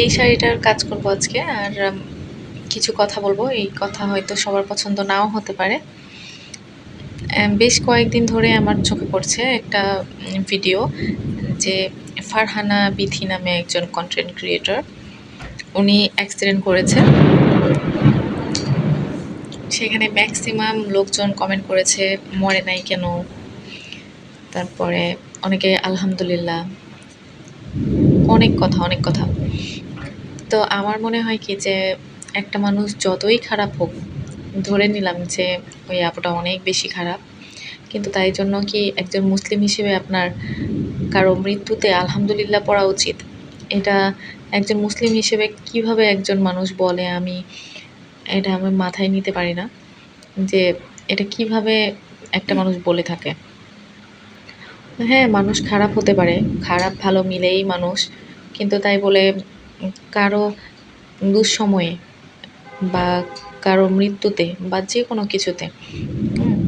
এই শাড়িটার কাজ করব আজকে, আর কিছু কথা বলব। এই কথা হয়তো সবার পছন্দ নাও হতে পারে। বেশ কয়েকদিন ধরে আমার চোখে পড়ছে একটা ভিডিও যে ফারহানা বিথি নামে একজন কন্টেন্ট ক্রিয়েটর উনি অ্যাক্সিডেন্ট করেছে। সেখানে ম্যাক্সিমাম লোকজন কমেন্ট করেছে, মরে নাই কেন? তারপরে অনেকে আলহামদুলিল্লাহ অনেক কথা অনেক কথা। তো আমার মনে হয় কি যে, একটা মানুষ যতই খারাপ হোক, ধরে নিলাম যে ওই আপুটা অনেক বেশি খারাপ, কিন্তু তাই জন্য কি একজন মুসলিম হিসেবে আপনার কারও মৃত্যুতে আলহামদুলিল্লাহ পড়া উচিত? এটা একজন মুসলিম হিসেবে কীভাবে একজন মানুষ বলে, আমি এটা আমি মাথায় নিতে পারি না? যে এটা কীভাবে একটা মানুষ বলে থাকে? হ্যাঁ মানুষ খারাপ হতে পারে। খারাপ, ভালো মিলেই মানুষ। কিন্তু তাই বলে কারও দুঃসময়ে বা কারও মৃত্যুতে বা যে কোনো কিছুতে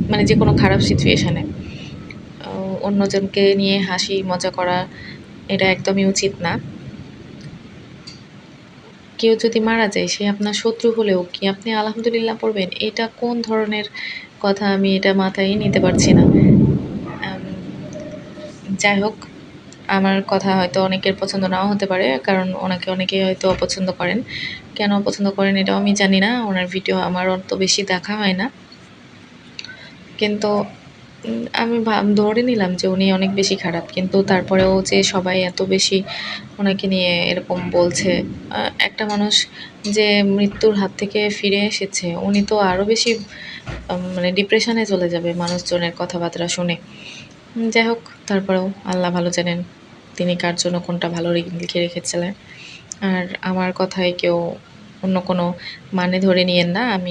মানে যে কোনো খারাপ সিচুয়েশানে অন্যজনকে নিয়ে হাসি, মজা করা, এটা একদমই উচিত না। কেউ যদি মারা যায়, সে আপনার শত্রু হলেও কি আপনি আলহামদুলিল্লাহ পড়বেন? এটা কোন ধরনের কথা? আমি এটা মাথায় নিতে পারছি না। যাই হোক, আমার কথা হয়তো অনেকের পছন্দ নাও হতে পারে, কারণ ওনাকে অনেকে হয়তো অপছন্দ করেন। কেন অপছন্দ করেন এটাও আমি জানি না, ওনার ভিডিও আমার অত বেশি দেখা হয় না। কিন্তু আমি ধরে নিলাম যে উনি অনেক বেশি খারাপ, কিন্তু তারপরেও যে সবাই এত বেশি ওনাকে নিয়ে এরকম বলছে একটা মানুষ যে মৃত্যুর হাত থেকে ফিরে এসেছে, উনি তো আরও বেশি মানে ডিপ্রেশনে চলে যাবে মানুষজনের কথাবার্তা শুনে। যাই হোক, তারপরেও আল্লাহ ভালো জানেন তিনি কার জন্য কোনটা ভালো লিখে রেখেছিলেন। আর আমার কথায় কেউ অন্য কোনো মানে ধরে নিয়েন না, আমি